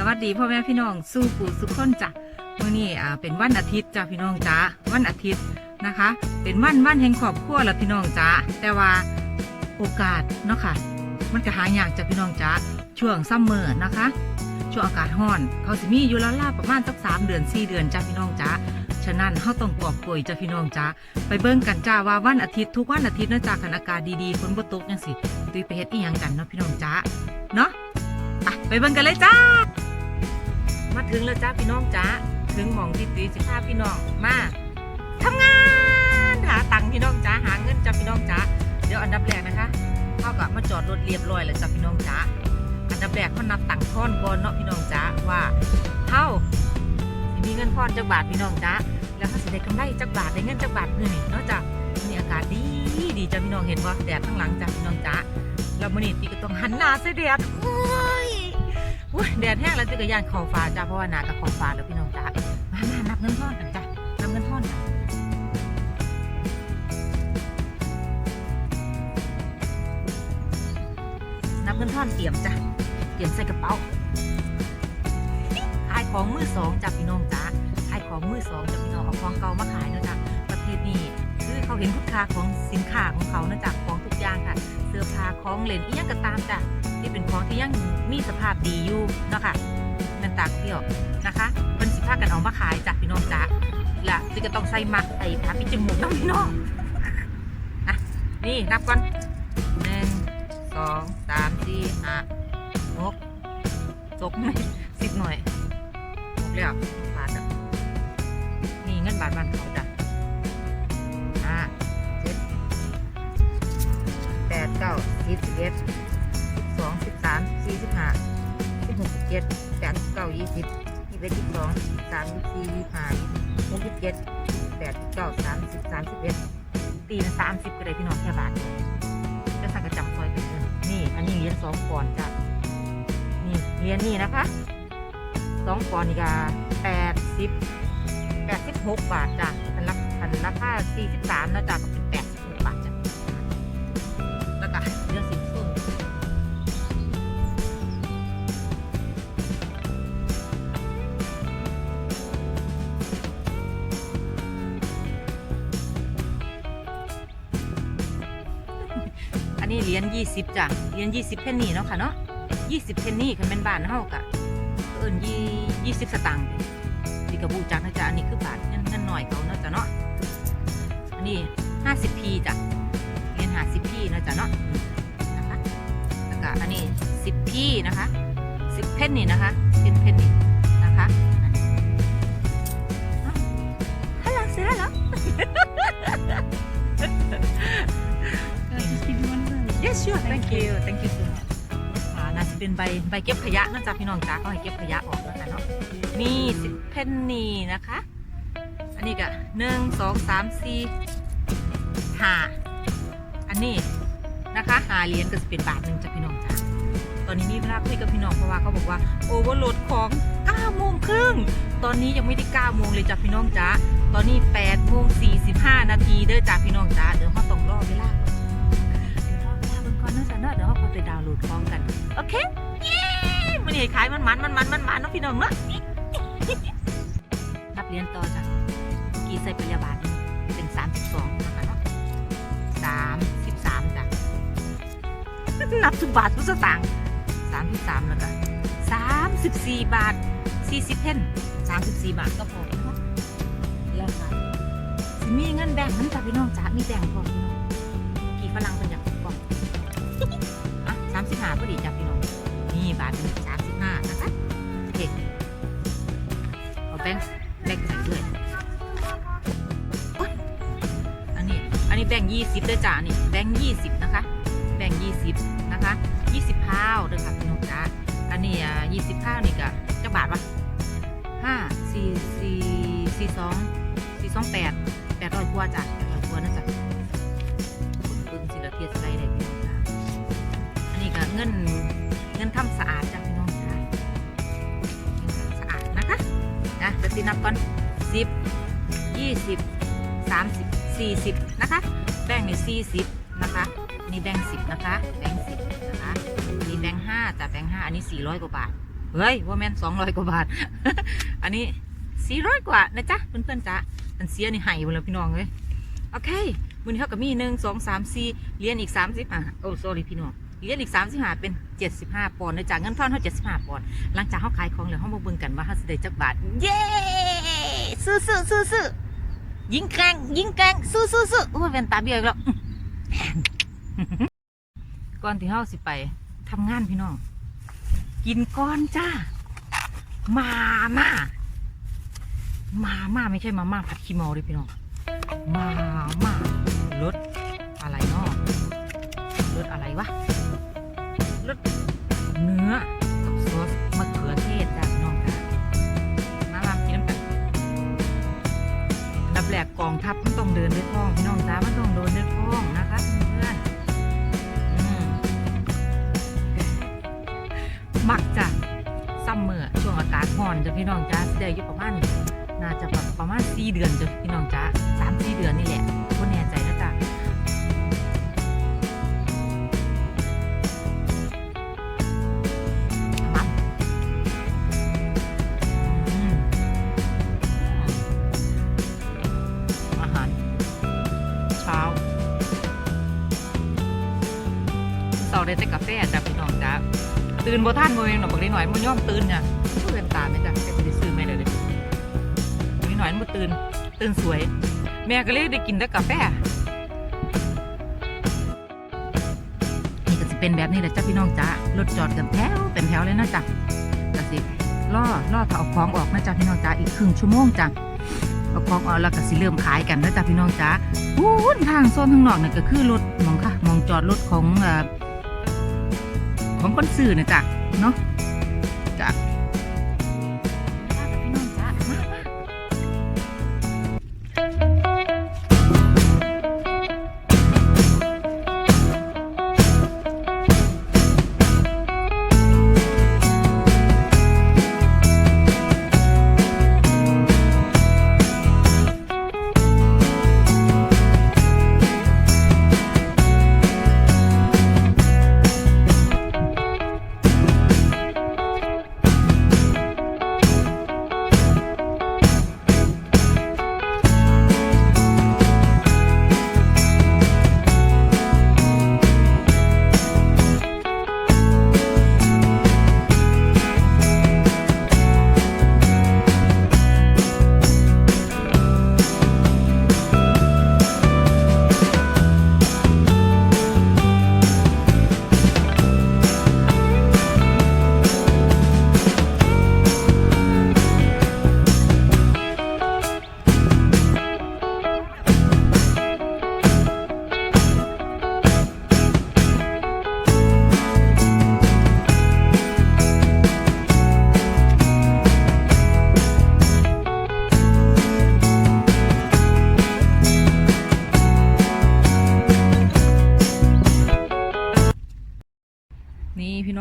สวัสดีพ่อแม่พี่น้องสู้ปู่สุขคนจ้ะมื่อนี้อ่าเป็นวันอาทิตย์จ้ะพี่น้องจ้าวันอาทิตย์นะคะ เป็นวันวันแห่งครอบครัวละพี่น้องจ้าแต่ว่าโอกาสเนาะค่ะ มันก็หายากจ้ะพี่น้องจ้าช่วงซัมเมอร์นะคะ ช่วงอากาศร้อน เขาสิมีอยู่แล้วล่าประมาณสักสามเดือนสี่เดือนจ้ะพี่น้องจ้าฉะนั้นเขาต้องกอบป่วยจ้ะพี่น้องจ้าไปเบิ่งกันจ้าว่าวันอาทิตย์ทุกวันอาทิตย์เนาะจ้าคันอากาศดีๆฝนบ่ตกจังสิตุยไปเฮ็ดอีหยังกันเนาะพี่น้องจ้าเนาะไปเบิ่งกันเลยจ้า มาถึงแล้วจ้าพี่น้องจ้าถึงหมองที่ตีสิพาพี่น้องมาทำงานหาตังค์พี่น้องจ้าหาเงินจ้าพี่น้องจ้าเดี๋ยวอันดับแรกนะคะเขาก็มาจอดรถเรียบร้อยแล้วจ้าพี่น้องจ้าอันดับแรกเขานับตังค์ทอนก่อนเนาะพี่น้องจ้าว่าเท่ามีเงินทอนจักบาทพี่น้องจ้าแล้วเขาสิได้กำไรจักบาทได้เงินจักบาทเงินนี่เนาะจ้ามีอากาศดีดีจ้าพี่น้องเห็นว่าแดดข้างหลังจ้าพี่น้องจ้าแล้วมื้อนี้ตีก็ต้องหันหน้าใส่แดดโอุ้ยแดดแห้งแล้วจักรยานขอฟ้าจ้าเพราะว่าหนากับขอฟ้าแล้วพี่น้องจ้ามามานับเงินทอนกันจ้านับเงินทอนกันนับเงินทอนเตรียมจ้ะเตรียมใส่กระเป๋าขายของมือสองจ้าพี่น้องจ้าขายของมือสองจ้าพี่น้องเอาของเก่ามาขายนะจ้ะประเทศนี้คือเขาเห็นคุณค่าของสินค้าของเขาเนาะจ้ะของทุกอย่า สื้อผ้าของเล่นอีหยังก็ตามจ้ะที่เป็นของที่ยังมีสภาพดีอยู่เนาะค่ะนั่นตากเที่ยวนะคะเพิ่นสิพากันเอามาขายจากพี่น้องจ้าและที่ก็ต้องใส่มักไอ้ผ้าปิดจมูกเน้องพี่น้องอะนี่นับก่อนหนึ่งสองสามสี่ห้าหกจกไหมสิบหน่อยหกแล้วบาทอะนี่เงินบาทบานเขาจ้ะห้า เก้าสิบสิบเอ็ดสิบสองสิบสามสี่สิบห้าสิบหกสิบเจ็ดแปดสิบเก้ายี่สิบยี่สิบเอ็ดยี่สิบสองยี่สิบสามยี่สิบสี่ยี่สิบห้าหกสิบเจ็ดแปดสิบเก้าสามสิบสามสิบเอ็ดตีเป็นสามสิบก็เลยพี่น้องแค่บาทจะสั่งกระจำซอยกันเงินนี่ อันนี้เหรียญสองปอนจ้ะนี่เรียญนี่นะคะสองปอนด์นี่ก็แปดสิบแปดสิบหกบาทจ้ะพันละพันราคาสี่สิบสามนะจ้ะ เหรียญยี่สิบจ้ะเหรียญยี่สิบเพนนีเนาะค่ะเนาะยี่สิบเพนนีคันเป็นบาทเท่ากับเอิญยี่ยี่สิบสตางค์ดีกระบูจักนะจ๊ะอันนี้คือบาทเงินเงินหน่อยเขาเนาะจ้ะเนาะอันนี้ห้าสิบพีจ้ะเหรียญห้าสิบพีนะจ๊ะเนาะนะคะแล้วก็อันนี้สิบพีนะคะสิบเพนนีนะคะสิบเพนนีนะคะฮัลโหลเสร็จแล้ว Yes sure thank you thank you so much อ่าน่าจะเป็นใบใบเก็บขยะนะจ๊ะพี่น้องจ้าก็ให้เก็บขยะออกนะคะเนาะมีเพนนีนะคะ อันนี้ก็หนึ่งสองสามสี่ห้าอันนี้นะคะหาเหรียญก็จะเป็นบาทหนึ่งจ้ะพี่น้องจ้าตอนนี้มีเวลาคุยกับพี่น้องเพราะว่าเขาบอกว่าโอเวอร์โหลดของ9โมงครึ่งตอนนี้ยังไม่ได้9โมงเลยจ้ะพี่น้องจ้าตอนนี้8โมง45นาทีเด้อจ้ะพี่น้องจ้าเดี๋ยวเขาต้องรอเวลา ก่อนเนะจ้ะเนาะเดี๋ยวเราคอยไปดาวน์โหลดพร้อมกัน โอเค เย้มันนี่ขายมันมันมันมันมันมันเนาะพี่น้องเนาะนับเหรียญต่อจ้ะกี้ใส่ปริยาบาทเป็นสามสิบสองนะคะเนาะสามสิบสามจ้ะนับทุกบาททุกสตางค์สามสิบสามแล้วก็สามสิบสี่บาทสี่สิบเพนสามสิบสี่บาทก็พอเนาะแล้วค่ะสิมีเงินแบ่งมันจ้ะพี่น้องจ้ะมีแบ่งพอพี่น้องกี่ฝรั่งเป็นอย่าง อะสามสิบห้าพอดีจ้ะพี่น้องนี่บาทเป็นสามสิบห้านะคะโอเคเอาแบงค์แบงค์ใส่ด้วยอันนี้อันนี้แบงยี่สิบด้วยจ้ะนี่แบงยี่สิบนะคะแบ่งยี่สิบนะคะยี่สิบข้าวเด้อค่ะพี่น้องจ้าอันนี้อะยี่สิบข้าวนี่ก็จะบาทวะห้าสี่สี่สี่สองสี่สองแปดแปดร้อยกว่าจ้ะแปดร้อยกว่านะจ๊ะปึ้งศิลเทียสไลได้ เงินเงินทำสะอาดจ้ะพี่น้องจ้าเงินทำสะอาดนะคะนะจะตีนับก่อนสิบยี่สิบสามสิบสี่สิบนะคะแบ่งในสี่สิบนะคะนี่แบ่งสิบนะคะแบ่งสิบนะคะนี่แบ่งห้าจ้ะแบ่งห้าอันนี้สี่ร้อยกว่าบาทเฮ้ยว่าแม่นสองร้อยกว่าบาท อันนี้สี่ร้อยกว่านะจ๊ะเพื่อนๆจ๊ะอันเสียนี่ให้หมดแล้วพี่น้องเลยโอเควันนี้เท่ากับมีหนึ่งสองสามสี่เรียญอีกสามสิบอะโอ้ sorry พี่น้อง เหรียญอีกสามสิบห้าเป็นเจ็ดสิบห้าปอนด์นะจ๊ะเงินทอนเท่าเจ็ดสิบห้าปอนด์หลังจากเขาขายของแล้วเขามาเบิ่งกันว่าเขาจะได้จักบาท เย้ซื้อซื้อซื้อซื้อยิงแกงยิงแกงซื้อซื้อซื้อโอ้ยเป็นตาเบี้ยอีกแล้วก่อนที่เขาสิไปทำงานพี่น้อง กินก่อนจ้า มาม่ามาม่าไม่ใช่มาม่าผัดขี้เมาด้วยพี่น้อง มาม่ารสอะไรเนาะรสอะไรวะ เนื้อกับซอสมะเขือเทศจ้าพี่น้องค่ะมาลามกินน้ำกันอันดับแรกกองทัพมันต้องเดินด้วยท้องพี่น้องจ้ามันต้องเดินด้วยท้องนะคะเพื่อนๆอืมมักจ้ะซัมเมอร์ช่วงอากาศร้อนจ้ะพี่น้องจ้าสิได้อยู่ประมาณน่าจะแบบประมาณสี่เดือนจ้ะพี่น้องจ้าสามสี่เดือนนี่แหละ ตื่นบ่ท่านโมเองหนอกบอกได้หน่อยมันย่อมตื่นเนี่ยเพื่อนตาไหมจ๊ะแกไปซื้อไหมเลยเลยนิดหน่อยมันตื่น ตื่นสวย แม่ก็เลยได้กินแต่กาแฟนี่ก็จะเป็นแบบนี้แหละจ้ะพี่น้องจ้ารถจอดกันแถวเป็นแถวเลยนะจ๊ะก็สิล่อล่อถ้าเอาของออกนะจ๊ะพี่น้องจ้าอีกครึ่งชั่วโมงจ้ะเอาของออกแล้วก็สิเริ่มขายกันนะจ๊ะพี่น้องจ้าวู้นทางโซนข้างนอกนี่ก็คือรถมองค่ะมองจอดรถของเอ่อ ของคนสื่อนะจ๊ะเนาะจ้ะ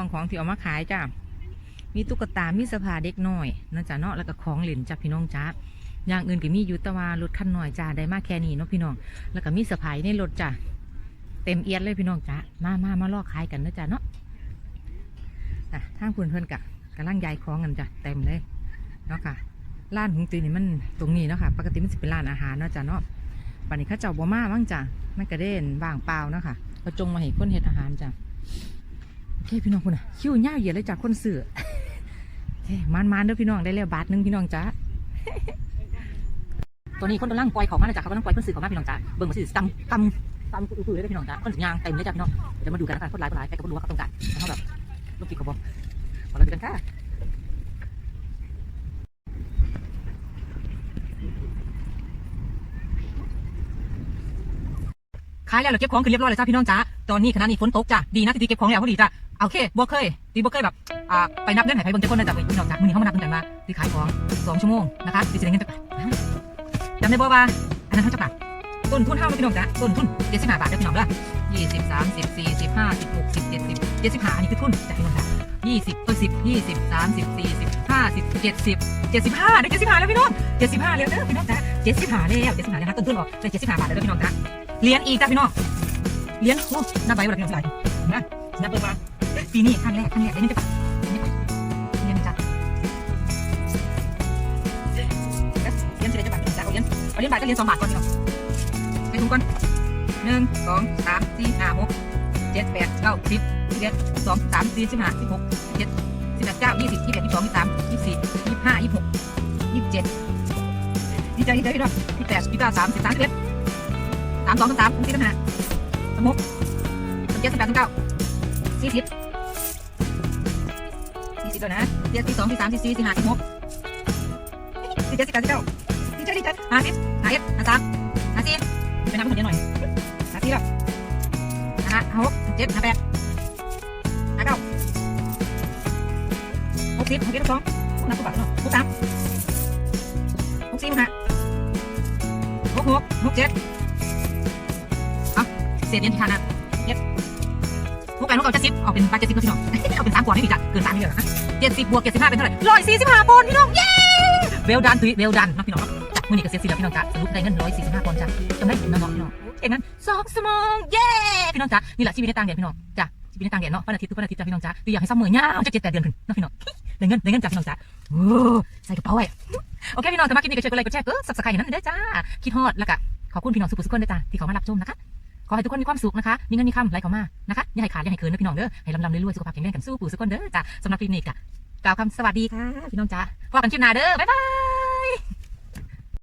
องของที่เอามาขายจ้ะมีตุ๊กตา มีสอผ้าเด็กน้อยนะจ๊ะเนาะแล้วก็ของเล่นจ้ะพี่น้องจ้าอย่างอื่นก็มีอยู่ต่ว่ารถคันหน้อยจ้าได้มากแค่นี้เนาะพี่น้อง แล้วก็มีสะพายในรถจ้ะเต็มเอียดเลยพี่น้องจ้ามามามาลอกขายกันนะจ๊ะเนาะอะทางคุณเพื่อนกะกำลังยายของกันจ้ะเต็มเลยเนาะค่ะร้านของตีนี่มันตรงนี้เนาะค่ะ ปกติมันจะเป็นร้านอาหารเนาะจ้ะเนาะปันนี้เข้าเจ้าบ่มามั้งจ้ะมันกระเด็นว่างเปล่าเนาะค่ะก็จงมาเห็นคนเห็ดอาหารจ้ะ โอเคพี่น้องคุณอะคิ้วเงาวเหยียดเลยจากคนเสือโอเคมันมันเด้อพี่น้องได้แล้วบาทหนึงพี่น้องจ้าตัวนี้คนกำลังปล่อยเขามาเลยจ้ะเขากำลังปล่อยคนสื่อเขามาพี่น้องจ้าเบิ่งมาสิตำตำตำอุ้ยเลยเด้อพี่น้องจ้าคนสื่อยางเต็มเลยจ้ะพี่น้องเดี๋ยวมาดูกันนะคะคนร้ายคนร้ายใครก็รู้ว่าเขาต้องการเขาแบบลูกติดกระบอกมาเลยกันค่ะ ขายแล้วเราเก็บของคือเรียบร้อยเลยจ้าพี่น้องจ้าตอนนี้ขณะนี้ฝนตกจ้ะดีนะที่ตีเก็บของแล้วพอดีจ้ะโอเคบ่เคยตีบ่เคยแบบอ่าไปนับเงินไหนไปเบิ่งเจ้าคนนั่นจ้ะพี่น้องจ้ามือนี้เขามานับเงินมาที่ขายของสองชั่วโมงนะคะดีเสิได้เงินจักบาทจำได้บ่ว่าอันนั้นเท่าจักบาทต้นทุนเท่าไหร่พี่น้องจ้าต้นทุนเจ็ดสิบห้าบาทเด้อพี่น้องเด้อยี่สิบสามสิบสี่สิบห้าสิบหกสิบเจ็ดสิบเจ็ดสิบห้าอันนี้คือทุนจ้ะพี่น้องจ้ายี่สิบเออสิบยี่สิบสามสิบสี่สิบห้าสิบเจ็ดสิบเจ็ดสิบห้าได้เจ็ดสิบห้าแล้วพี่น้องเจ็ดสิบห้าแล้วเด้อพี่น้องจ้าเจ็ดสิบห้าแล้วเจ็ดสิบห้าแล้วนะคะต้นทุนออกได้เจ็ดสิบห้าบาทแล้วเด้อพี่น้องจ้า เลี้ยนอีกจ้ะพี่น้องเลี้ยนโอ้หน้าใบวัดเงียน้องหลายนะนับเปิดมาปีนี้ขั้นแรกขั้นแรกไอ้นี่จะปักเหรียญจ้ะเหรียญจะได้จะปักเอาเหรียญเอาเยนบาทก็เลี้ยนสองบาทก่อนพี่น้องไปถุก่นหนึ่งสองสามสี่ห้าหกเจ็ดแปดเก้าสิบสิบเอ็ดสองสามสี่สิบห้าสิบหกเจ็ดสิบแปดเก้ายี่สิบยี่สิบเอ็ดยี่สิบสองยี่สิบสามยี่สิบสี่ยี่สิบห้ายี่สิบหกยี่สิบเจ็ดยี่สิบเจ็ดยี่สิบแปดยี่สิบเก้าสามสิบสามสิบเอ็ดามสองสามสามสี่สามห้าสามหกสามเจ็ดสามแปดสามเก้าสี่สิบสี่สิบแล้วนะเจ็ดสี่สองสี่สามสี่สี่สี่ห้าสี่หกสี่เจ็ดสี่แปดสี่เก้าสี่เจ็ดสี่เจ็ดห้าสิบห้าเอ็ดห้าสามห้าสี่ไปนับให้หมดเยอะหน่อยห้าสี่แล้วห้าห้าหกเจ็ดห้าแปดห้าเก้าหกสิบหกเจ็ดหกสองหกนับตัวบัตรเนาะหกสามหกสี่หกห้าหกหกหกเจ็ด เศษเหรียญที่ทานนะเจ็ดหกแปดหกเก้าเจ็ดสิบเอาเป็นบาเจ็ดสิบก็พี่น้องเอาเป็นสามกว่าไม่ดีจ้ะเกินสามนี่เลยนะเจ็ดสิบบวกเจ็ดสิบห้าเป็นเท่าไหร่ร้อยสี่สิบห้าปอนด์พี่น้องเย้เวลดันตุยเวลดันเนาะพี่น้องมือนี้ก็เสียสิแล้วพี่น้องจ้ะสรุปได้เงินร้อยสี่สิบห้าปอนด์จ้ะจำได้ถึงนะเนาะพี่น้องเองนั้นสองสมองเย้พี่น้องจ้ะนี่แหละชีวิตในต่างแดนพี่น้องจ้ะชีวิตในต่างแดนเนาะวันอาทิตย์ทุกวันอาทิตย์จ้ะพี่น้องจ้ะคือยากให้ซ้ำเหมือยาจะเจ็ดแปดเดือนขึ้นเนาะพี่น้องได้เงินได้เงินจ้ะพี่น้องจ้ะโอ้ใส่กระเป๋าไว้โอเคพี่น้องแต่มาคลิปนี้ก็ช่วยกดไลค์กดแชร์กดซับสไครต์นั่นเด้อจ้าคิดฮอดแล้วก็ขอบคุณพี่น้องสุขุสุขคนเด้อจ้าที่เขามารับชมนะคะ ขอให้ทุกคนมีความสุขนะคะ มีเงินมีคำไหลเข้ามานะคะอย่าให้ขาดอย่าให้เคินนะพี่น้องเด้อ ให้ลำลำรวยๆสุขภาพแข็งแรงกันสู้ปู่สุกคนเด้อจ้ะสำหรับคลิปนี้ก็กล่าวคำสวัสดีค่ะพี่น้องจ้าพบกันคลิปหน้าเด้อบ๊ายบาย